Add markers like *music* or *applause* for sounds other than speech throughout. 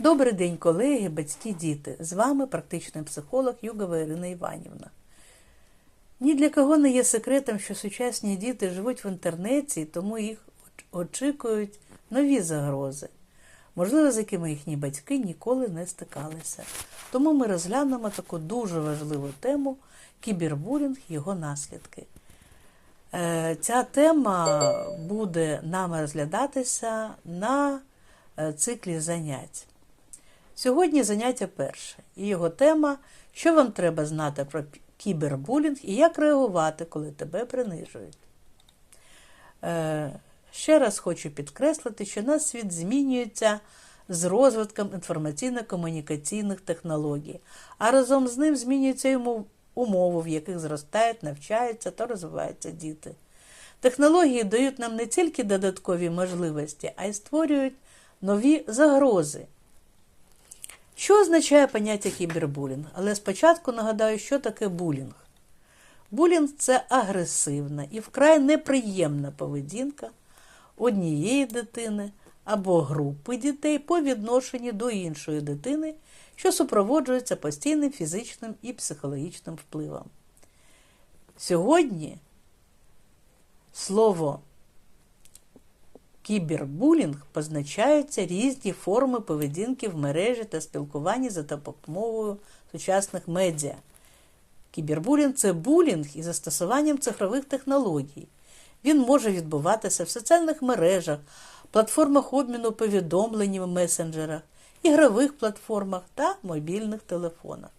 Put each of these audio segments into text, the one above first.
Добрий день, колеги, батьки, діти. З вами практичний психолог Югова Ірина Іванівна. Ні для кого не є секретом, що сучасні діти живуть в інтернеті, тому їх очікують нові загрози, можливо, з якими їхні батьки ніколи не стикалися. Тому ми розглянемо таку дуже важливу тему кібербулінг його наслідки. Е, Ця тема буде нами розглядатися на е, циклі занять. Сьогодні заняття перше, і його тема що вам треба знати про кібербулінг і як реагувати, коли тебе принижують. Е, ще раз хочу підкреслити, що наш світ змінюється з розвитком інформаційно-комунікаційних технологій, а разом з ним змінюються й умови, в яких зростають, навчаються та розвиваються діти. Технології дають нам не тільки додаткові можливості, а й створюють нові загрози. Що означає поняття кібербулінг? Але спочатку нагадаю, що таке булінг. Булінг це агресивна і вкрай неприємна поведінка однієї дитини або групи дітей по відношенню до іншої дитини, що супроводжується постійним фізичним і психологічним впливом. Сьогодні слово кібербулінг позначаються різні форми поведінки в мережі та спілкування за допомогою сучасних медіа. Кібербулінг це булінг із застосуванням цифрових технологій. Він може відбуватися в соціальних мережах, платформах обміну повідомленнями в месенджерах, ігрових платформах та мобільних телефонах.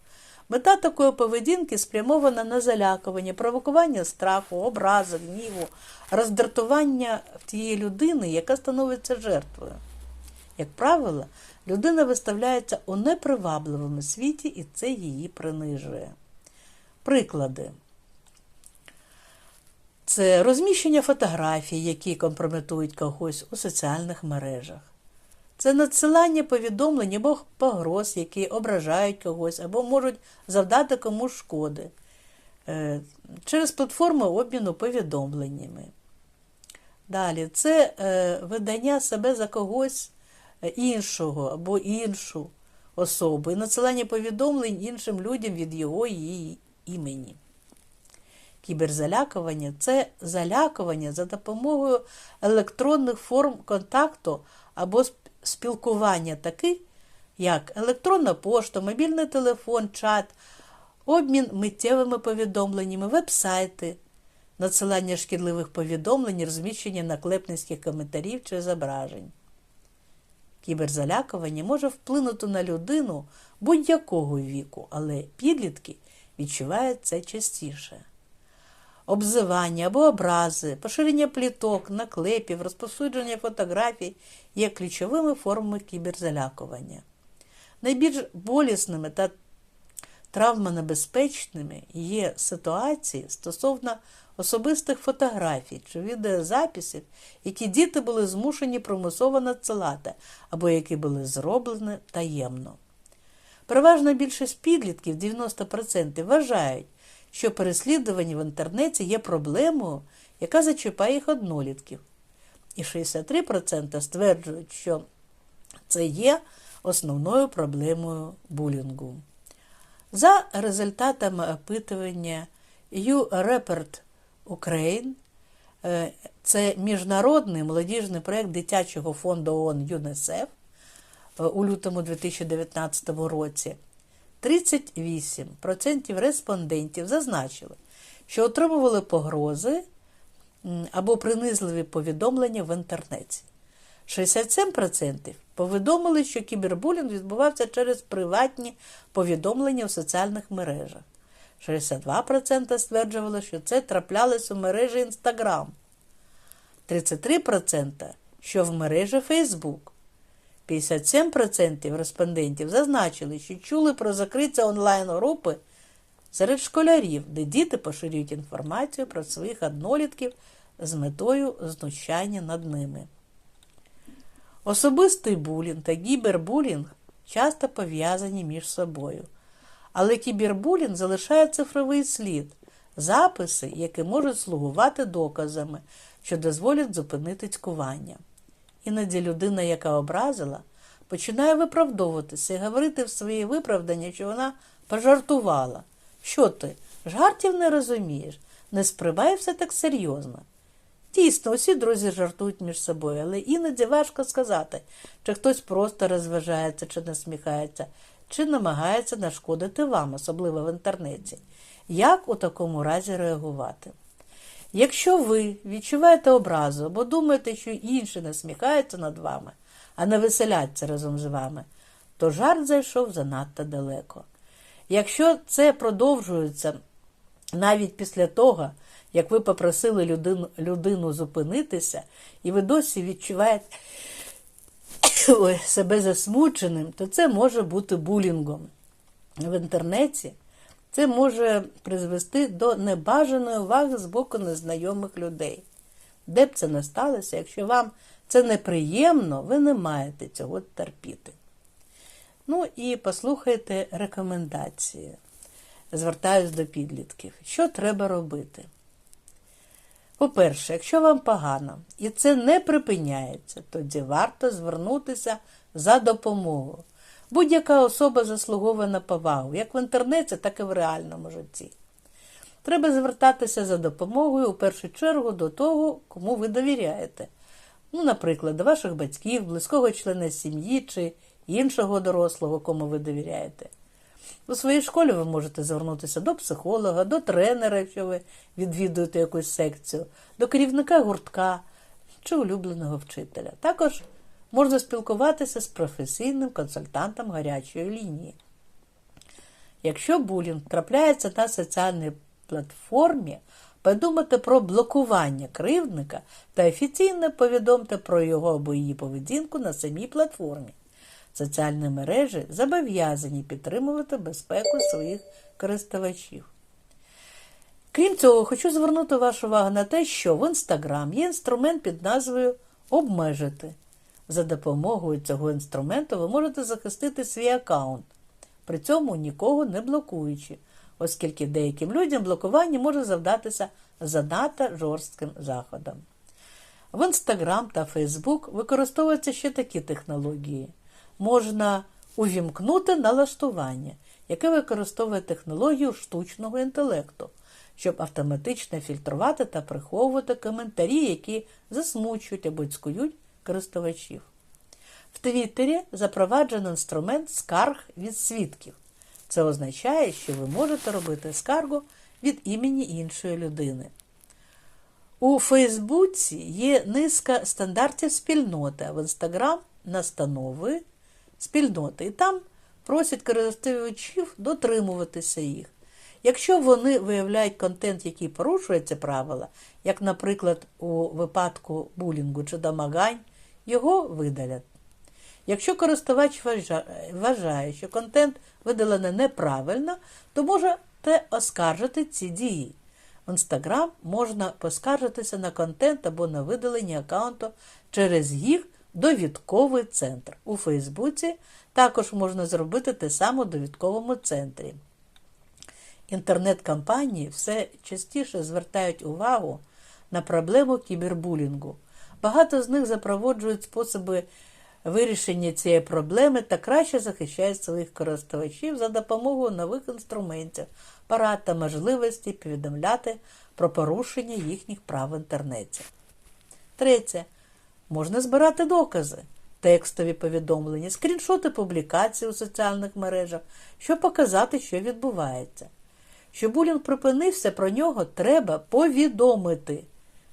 Мета такої поведінки спрямована на залякування, провокування страху, образи, гніву, роздратування тієї людини, яка становиться жертвою. Як правило, людина виставляється у непривабливому світі, і це її принижує. Приклади. Це розміщення фотографій, які компрометують когось у соціальних мережах. Це надсилання повідомлень або погроз, які ображають когось або можуть завдати комусь шкоди Е, через платформи обміну повідомленнями. Далі, це е, видання себе за когось е, іншого або іншу особу і надсилання повідомлень іншим людям від його її імені. Кіберзалякування це залякування за допомогою електронних форм контакту або сп- спілкування, таких як електронна пошта, мобільний телефон, чат, обмін миттєвими повідомленнями, веб-сайти, надсилання шкідливих повідомлень, розміщення наклепницьких коментарів чи зображень. Кіберзалякування може вплинути на людину будь-якого віку, але підлітки відчувають це частіше. Обзивання або образи, поширення пліток, наклепів, розповсюдження фотографій є ключовими формами кіберзалякування. Найбільш болісними та травмонебезпечними є ситуації стосовно особистих фотографій чи відеозаписів, які діти були змушені примусово надсилати або які були зроблені таємно. Переважна більшість підлітків, 90%, вважають, що переслідування в інтернеті є проблемою, яка зачіпає їх однолітків. І 63% стверджують, що це є основною проблемою булінгу. За результатами опитування U-Report Ukraine, е, це міжнародний молодіжний проєкт дитячого фонду ООН ЮНЕСЕФ е, у лютому 2019 році, 38% респондентів зазначили, що отримували погрози або принизливі повідомлення в інтернеті. 67% повідомили, що кібербулінг відбувався через приватні повідомлення в соціальних мережах. 62% стверджували, що це траплялось у мережі Інстаграм. 33% що в мережі Фейсбук. 57% респондентів зазначили, що чули про закриття онлайн-групи серед школярів, де діти поширюють інформацію про своїх однолітків з метою знущання над ними. Особистий булінг та кібербулінг часто пов'язані між собою. Але кібербулінг залишає цифровий слід, записи, які можуть слугувати доказами, що дозволять зупинити цькування. Іноді людина, яка образила, починає виправдовуватися і говорити в своїй виправданні, що вона пожартувала. Що ти? Жартів не розумієш, не сприймай все так серйозно. Дійсно, усі друзі жартують між собою, але іноді важко сказати, чи хтось просто розважається, чи насміхається, чи намагається нашкодити вам, особливо в інтернеті. Як у такому разі реагувати? Якщо ви відчуваєте образу або думаєте, що інші насміхаються над вами, а не веселяться разом з вами, то жарт зайшов занадто далеко. Якщо це продовжується навіть після того, як ви попросили людину, людину зупинитися, і ви досі відчуваєте *coughs* себе засмученим, то це може бути булінгом. В інтернеті це може призвести до небажаної уваги з боку незнайомих людей. Де б це не сталося, якщо вам це неприємно, ви не маєте цього терпіти. Ну і послухайте рекомендації. Звертаюсь до підлітків. Що треба робити? По-перше, якщо вам погано і це не припиняється, тоді варто звернутися за допомогою. Будь-яка особа заслуговує на повагу, як в інтернеті, так і в реальному житті. Треба звертатися за допомогою у першу чергу до того, кому ви довіряєте. Ну, наприклад, до ваших батьків, близького члена сім'ї чи іншого дорослого, кому ви довіряєте. У своїй школі ви можете звернутися до психолога, до тренера, якщо ви відвідуєте якусь секцію, до керівника гуртка чи улюбленого вчителя. Також можна спілкуватися з професійним консультантом гарячої лінії. Якщо булінг трапляється на соціальній платформі, подумайте про блокування кривдника та офіційно повідомте про його або її поведінку на самій платформі. Соціальні мережі зобов'язані підтримувати безпеку своїх користувачів. Крім цього, хочу звернути вашу увагу на те, що в Instagram є інструмент під назвою Обмежити. За допомогою цього інструменту ви можете захистити свій аккаунт, при цьому нікого не блокуючи, оскільки деяким людям блокування може завдатися занадто жорстким заходом. В Instagram та Facebook використовуються ще такі технології. Можна увімкнути налаштування, яке використовує технологію штучного інтелекту, щоб автоматично фільтрувати та приховувати коментарі, які засмучують або цькують користувачів. В Твіттері запроваджено інструмент скарг від свідків. Це означає, що ви можете робити скаргу від імені іншої людини. У Фейсбуці є низка стандартів спільноти, а в Інстаграм настанови спільноти. І там просять користувачів дотримуватися їх. Якщо вони виявляють контент, який порушує ці правила, як, наприклад, у випадку булінгу чи домагань, його видалять. Якщо користувач вважає, що контент видалений неправильно, то можете оскаржити ці дії. В Інстаграм можна поскаржитися на контент або на видалення аккаунту через їх довідковий центр. У Фейсбуці також можна зробити те саме у довідковому центрі. Інтернет-компанії все частіше звертають увагу на проблему кібербулінгу. Багато з них запроводжують способи вирішення цієї проблеми та краще захищають своїх користувачів за допомогою нових інструментів, парад та можливості повідомляти про порушення їхніх прав в інтернеті. Третє. Можна збирати докази, текстові повідомлення, скріншоти публікацій у соціальних мережах, щоб показати, що відбувається. Щоб булінг припинився, про нього треба повідомити.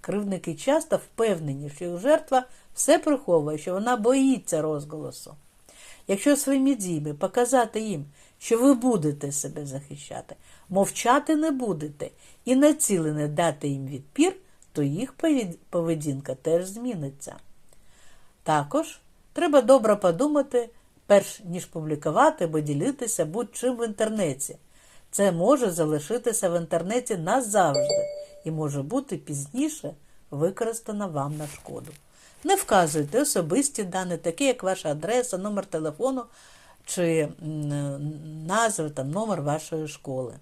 Кривники часто впевнені, що їх жертва все приховує, що вона боїться розголосу. Якщо своїми діями показати їм, що ви будете себе захищати, мовчати не будете і націлене дати їм відпір, то їх поведінка теж зміниться. Також треба добре подумати, перш ніж публікувати або ділитися будь-чим в інтернеті. Це може залишитися в інтернеті назавжди і може бути пізніше використано вам на шкоду. Не вказуйте особисті дані, такі як ваша адреса, номер телефону чи назва та номер вашої школи.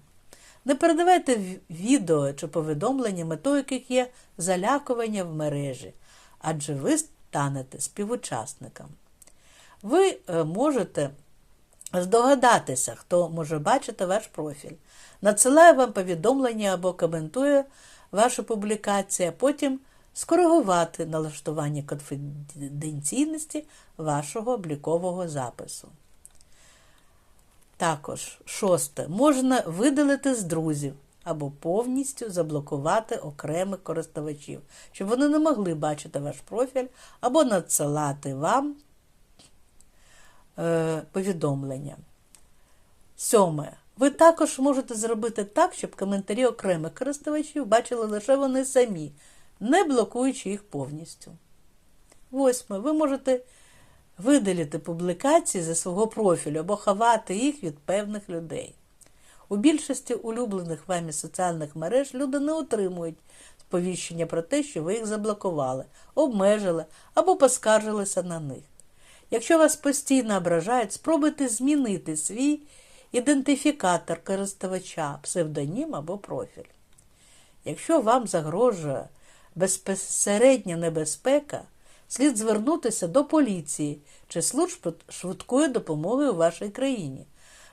Не передавайте відео чи повідомлення, метою яких є залякування в мережі, адже ви станете співучасником. Ви е, можете здогадатися, хто може бачити ваш профіль, надсилає вам повідомлення або коментує вашу публікацію, а потім скоригувати налаштування конфіденційності вашого облікового запису. Також, шосте, можна видалити з друзів або повністю заблокувати окремих користувачів, щоб вони не могли бачити ваш профіль або надсилати вам повідомлення. Сьоме. Ви також можете зробити так, щоб коментарі окремих користувачів бачили лише вони самі, не блокуючи їх повністю. Восьме. Ви можете видалити публікації зі свого профілю або ховати їх від певних людей. У більшості улюблених вами соціальних мереж люди не отримують сповіщення про те, що ви їх заблокували, обмежили або поскаржилися на них. Якщо вас постійно ображають, спробуйте змінити свій ідентифікатор користувача, псевдонім або профіль. Якщо вам загрожує безпосередня небезпека, слід звернутися до поліції чи служб швидкої допомоги у вашій країні.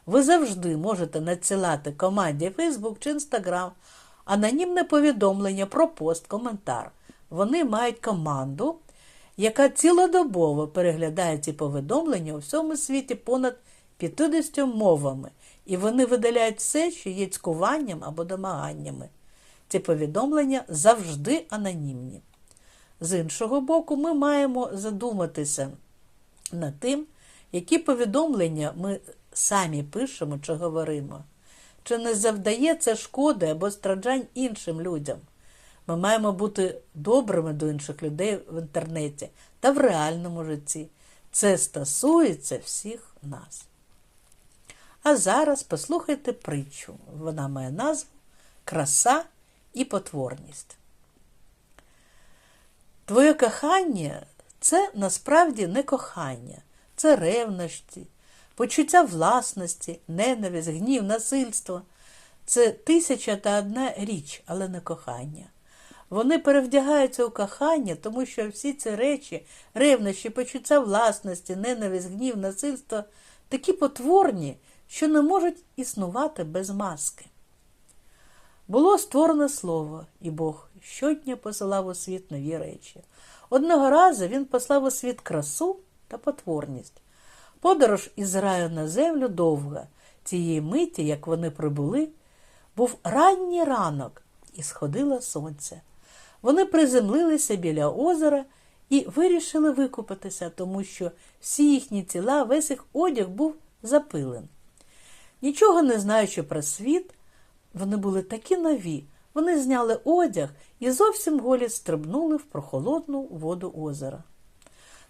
Ви завжди можете надсилати команді Facebook чи Instagram анонімне повідомлення про пост, коментар. Вони мають команду, яка цілодобово переглядає ці повідомлення у всьому світі понад 50 мовами, і вони видаляють все, що є цькуванням або домаганнями. Ці повідомлення завжди анонімні. З іншого боку, ми маємо задуматися над тим, які повідомлення ми самі пишемо чи говоримо. Чи не завдає це шкоди або страждань іншим людям? Ми маємо бути добрими до інших людей в інтернеті та в реальному житті. Це стосується всіх нас. А зараз послухайте притчу. Вона має назву Краса і потворність. Твоє кохання це насправді не кохання, це ревності, почуття власності, ненависть, гнів, насильство. Це тисяча та одна річ, але не кохання. Вони перевдягаються у кохання, тому що всі ці речі, ревнощі, почуття власності, ненависть, гнів, насильство такі потворні, що не можуть існувати без маски. Було створено слово, і Бог щодня посилав у світ нові речі. Одного разу він послав у світ красу та потворність. Подорож із раю на землю довга. Цієї миті, як вони прибули, був ранній ранок і сходило сонце. Вони приземлилися біля озера і вирішили викупатися, тому що всі їхні тіла, весь їх одяг був запилен. Нічого не знаючи про світ, вони були такі нові. Вони зняли одяг і зовсім голі стрибнули в прохолодну воду озера.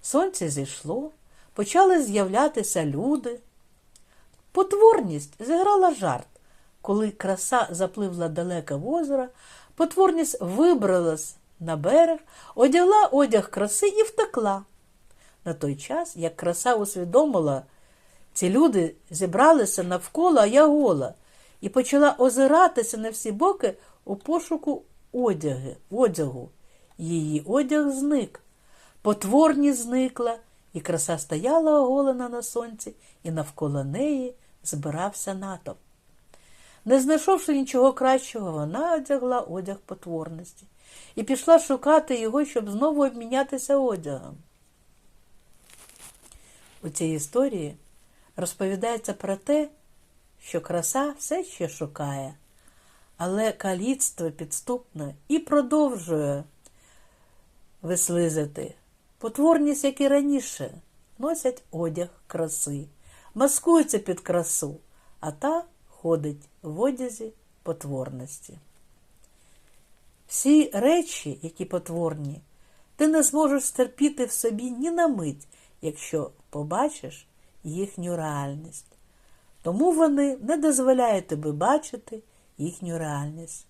Сонце зійшло, почали з'являтися люди. Потворність зіграла жарт. Коли краса запливла далеко в озеро, потворність вибралась на берег, одягла одяг краси і втекла. На той час, як краса усвідомила, ці люди зібралися навколо, а я гола, і почала озиратися на всі боки у пошуку одяги, одягу. Її одяг зник. Потворність зникла, і краса стояла оголена на сонці, і навколо неї збирався натовп. Не знайшовши нічого кращого, вона одягла одяг потворності і пішла шукати його, щоб знову обмінятися одягом. У цій історії розповідається про те, що краса все ще шукає, але каліцтво підступне і продовжує вислизати. Потворність, як і раніше, носять одяг краси, маскуються під красу, а та ходить в одязі потворності. Всі речі, які потворні, ти не зможеш стерпіти в собі ні на мить, якщо побачиш їхню реальність. Тому вони не дозволяють тобі бачити їхню реальність.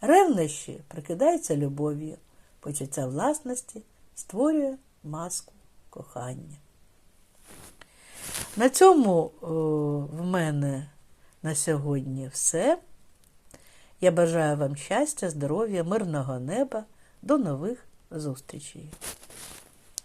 Ревнощі прикидаються любов'ю, почуття власності створює маску кохання. На цьому о, в мене на сьогодні все. Я бажаю вам щастя, здоров'я, мирного неба. До нових зустрічей!